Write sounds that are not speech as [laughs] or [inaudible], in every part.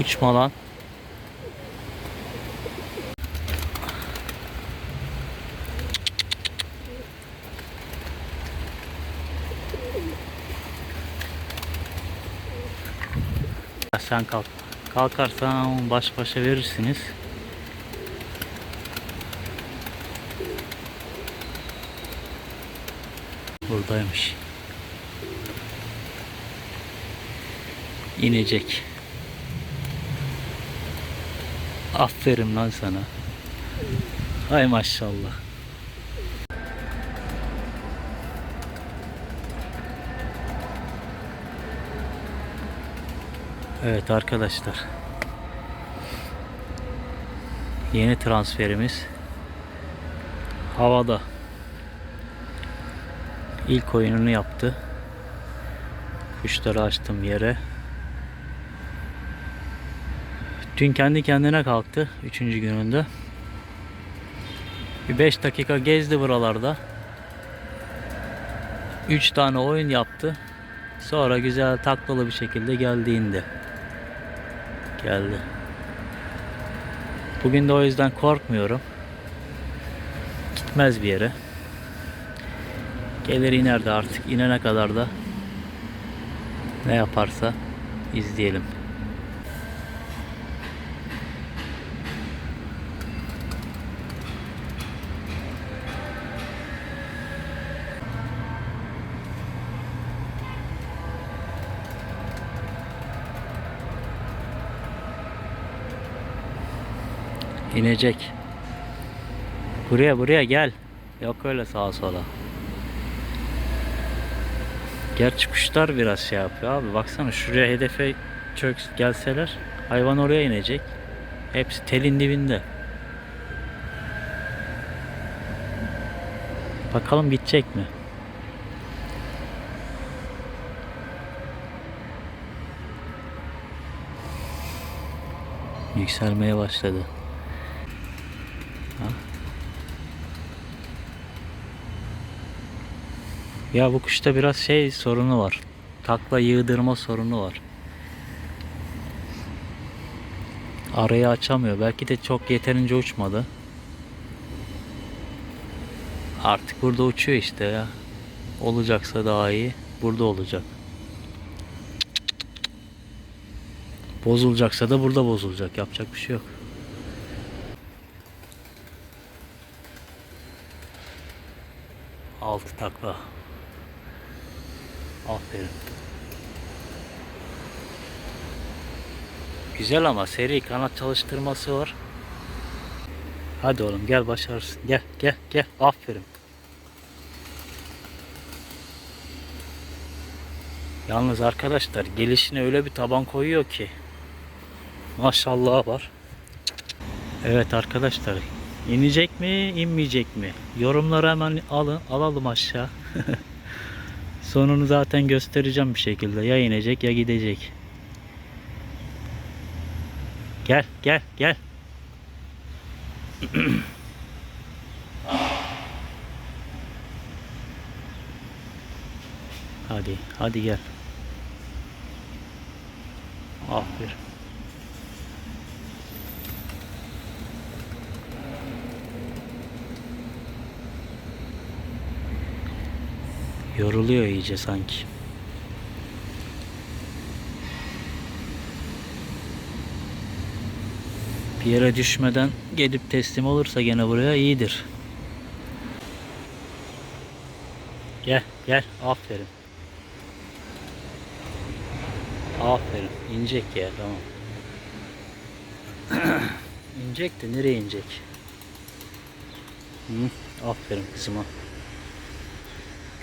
Uçma lan. Sen kalk. Kalkarsan baş başa verirsiniz. Buradaymış. İnecek. Aferin lan sana. Hay maşallah. Evet arkadaşlar. Yeni transferimiz havada. İlk oyununu yaptı. Kuşları açtım yere. Dün kendi kendine kalktı 3. gününde. Bir 5 dakika gezdi buralarda. 3 tane oyun yaptı. Sonra güzel taklalı bir şekilde geldi indi. Geldi. Bugün de o yüzden korkmuyorum. Gitmez bir yere. Gelir iner de artık inene kadar da ne yaparsa izleyelim. İnecek. Buraya buraya gel. Yok öyle sağa sola. Gerçi kuşlar biraz şey yapıyor abi. Baksana şuraya hedefe çök gelseler hayvan oraya inecek. Hepsi telin dibinde. Bakalım gidecek mi? Yükselmeye başladı. Ya bu kuşta biraz şey sorunu var. Takla yığdırma sorunu var. Arayı açamıyor. Belki de çok yeterince uçmadı. Artık burada uçuyor işte ya. Olacaksa daha iyi. Burada olacak. Bozulacaksa da burada bozulacak. Yapacak bir şey yok. Altı takla. Aferin. Güzel ama seri kanat çalıştırması var. Hadi oğlum gel başarırsın. Gel gel gel. Aferin. Yalnız arkadaşlar gelişine öyle bir taban koyuyor ki. Maşallah var. Evet arkadaşlar inecek mi inmeyecek mi? Yorumları hemen alın alalım aşağı. [laughs] Sonunu zaten göstereceğim bir şekilde. Ya inecek ya gidecek. Gel gel gel. [clears throat] hadi hadi gel. Aferin. Yoruluyor iyice sanki. Bir yere düşmeden gelip teslim olursa gene buraya iyidir. Gel gel aferin. Aferin inecek ya tamam. [clears throat] inecek de nereye inecek? Hı, aferin kızıma.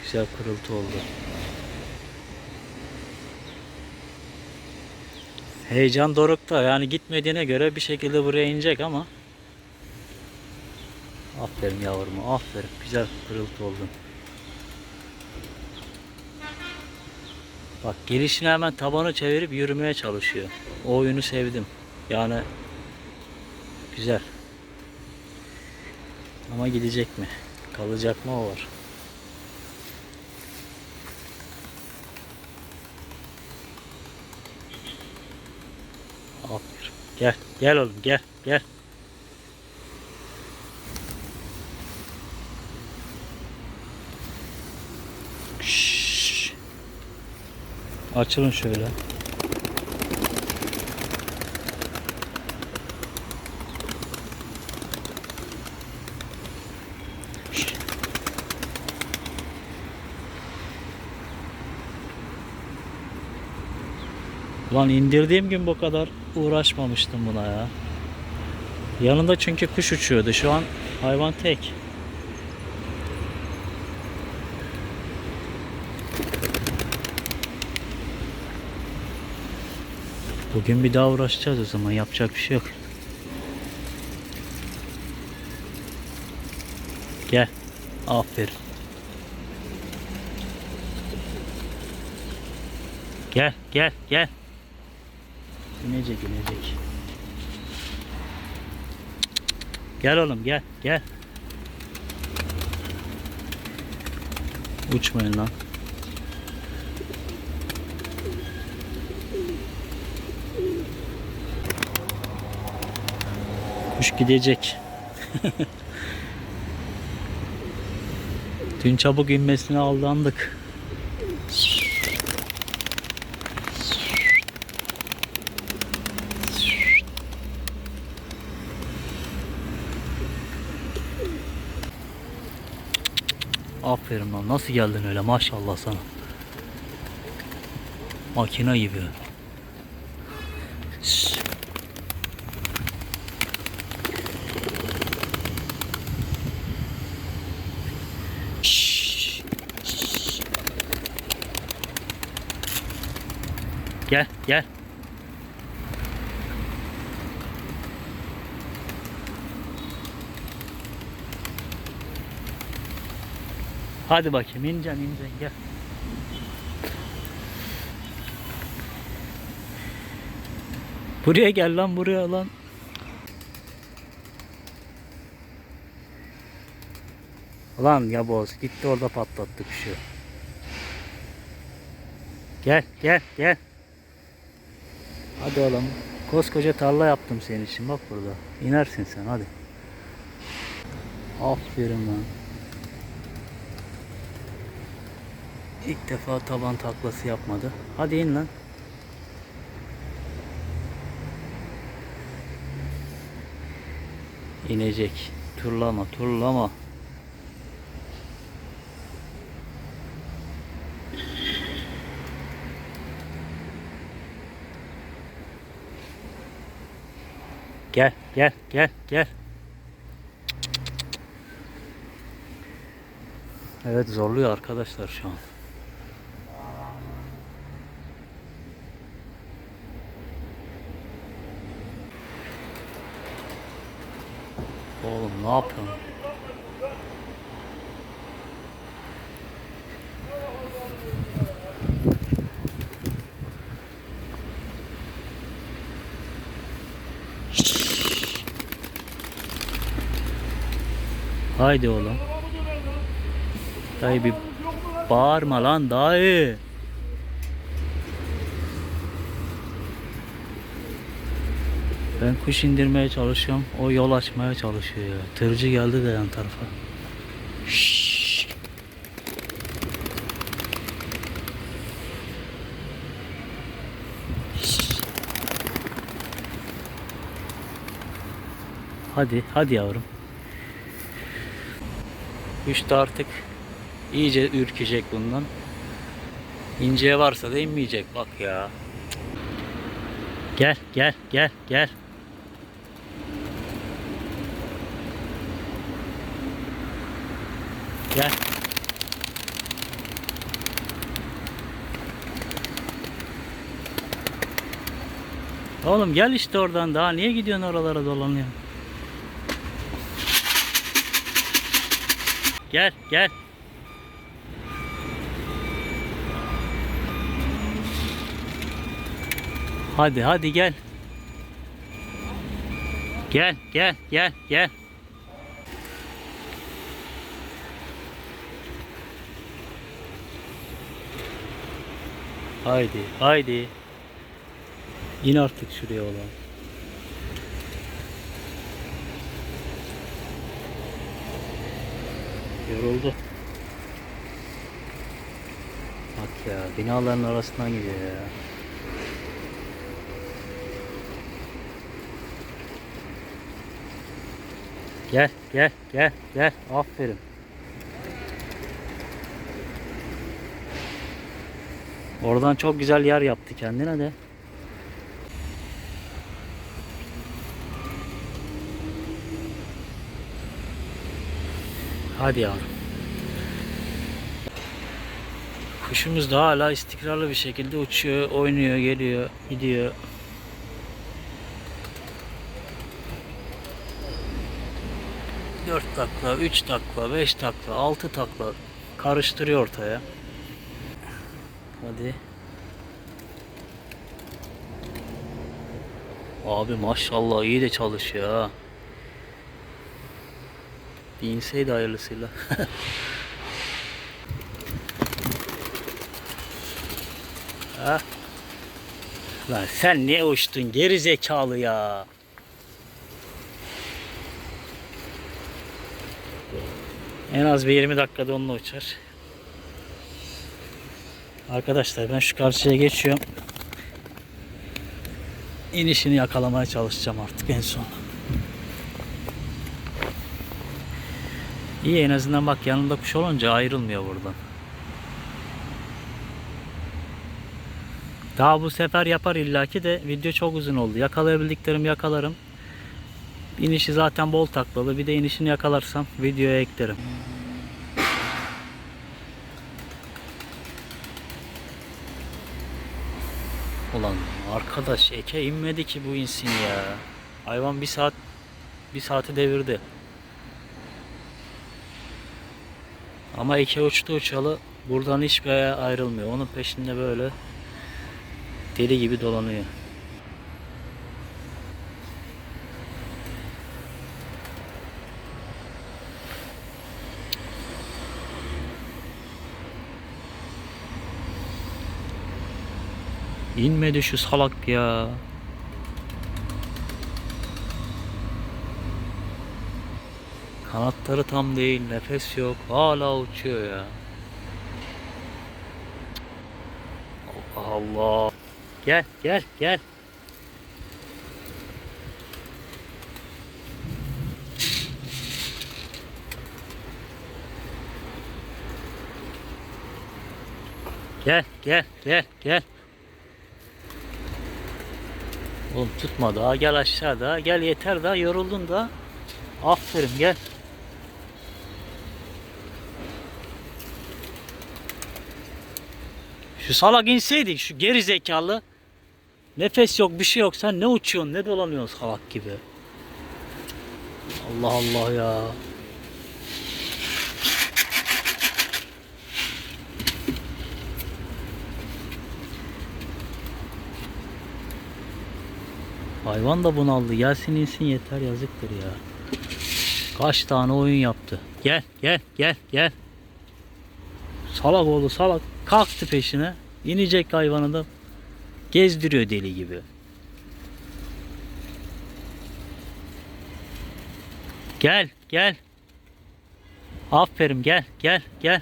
Güzel pırıltı oldu. Heyecan dorukta. Yani gitmediğine göre bir şekilde buraya inecek ama. Aferin yavrum. Aferin. Güzel pırıltı oldun. Bak gelişine hemen tabanı çevirip yürümeye çalışıyor. O oyunu sevdim. Yani güzel. Ama gidecek mi? Kalacak mı o var. Aferin. Gel. Gel oğlum gel. Gel. Şşş. Açılın şöyle. Ulan indirdiğim gün bu kadar uğraşmamıştım buna ya. Yanında çünkü kuş uçuyordu. Şu an hayvan tek. Bugün bir daha uğraşacağız o zaman. Yapacak bir şey yok. Gel. Aferin. Gel, gel, gel. İnecek, inecek. Gel oğlum, gel, gel. Uçmayın lan. Kuş gidecek. [laughs] Dün çabuk inmesine aldandık. Aferin lan. Nasıl geldin öyle maşallah sana. Makine gibi. Şşş. Şşş. Gel gel. Hadi bakayım ineceksin ineceksin gel. Buraya gel lan buraya lan. Lan ya boz gitti orada patlattı kuşu. Gel gel gel. Hadi oğlum. Koskoca tarla yaptım senin için bak burada. İnersin sen hadi. Aferin lan. İlk defa taban taklası yapmadı. Hadi in lan. İnecek. Turlama, turlama. Gel, gel, gel, gel. Evet zorluyor arkadaşlar şu an. Oğlum ne yapıyorsun? Haydi oğlum. Dayı bir bağırma lan dayı. Ben kuş indirmeye çalışıyorum. O yol açmaya çalışıyor ya. Tırcı geldi de yan tarafa. Şşş. Hadi, hadi yavrum. Kuş da artık iyice ürkecek bundan. İnceye varsa da inmeyecek bak ya. Gel gel gel gel. Gel. Oğlum gel işte oradan daha niye gidiyorsun oralara dolanıyorsun? Gel gel. Hadi hadi gel. Gel gel gel gel. Haydi haydi. İn artık şuraya olan. Yoruldu. Bak ya binaların arasından gidiyor ya. Gel gel gel gel aferin. Oradan çok güzel yer yaptı kendine de. Hadi yavrum. Kuşumuz da hala istikrarlı bir şekilde uçuyor, oynuyor, geliyor, gidiyor. Dört takla, üç takla, beş takla, altı takla karıştırıyor ortaya. Hadi. Abi maşallah iyi de çalışıyor ha. Bir inseydi hayırlısıyla. [laughs] ha? Lan sen niye uçtun geri zekalı ya? En az bir 20 dakikada onunla uçar. Arkadaşlar ben şu karşıya geçiyorum. İnişini yakalamaya çalışacağım artık en son. İyi en azından bak yanında kuş olunca ayrılmıyor buradan. Daha bu sefer yapar illaki de video çok uzun oldu. Yakalayabildiklerim yakalarım. İnişi zaten bol taklalı. Bir de inişini yakalarsam videoya eklerim. Ulan arkadaş eke inmedi ki bu insin ya. Hayvan bir saat bir saati devirdi. Ama eke uçtu uçalı buradan hiçbir ayağı ayrılmıyor. Onun peşinde böyle deli gibi dolanıyor. İnmedi şu salak ya. Kanatları tam değil, nefes yok. Hala uçuyor ya. Allah Allah. Gel, gel, gel. Gel, gel, gel, gel. Oğlum tutma daha gel aşağı daha gel yeter daha yoruldun da. Aferin gel. Şu salak inseydi şu geri zekalı. Nefes yok bir şey yok sen ne uçuyorsun ne dolanıyorsun salak gibi. Allah Allah ya. Hayvan da bunaldı. Gelsin insin yeter yazıktır ya. Kaç tane oyun yaptı. Gel gel gel gel. Salak oldu salak. Kalktı peşine. İnecek hayvanı da gezdiriyor deli gibi. Gel gel. Aferin gel gel gel.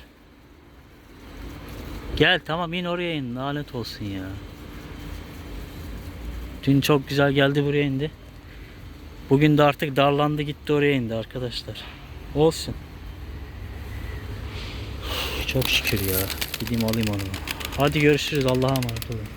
Gel tamam in oraya in. Lanet olsun ya. Dün çok güzel geldi buraya indi. Bugün de artık darlandı gitti oraya indi arkadaşlar. Olsun. Çok şükür ya. Gideyim alayım onu. Hadi görüşürüz. Allah'a emanet olun.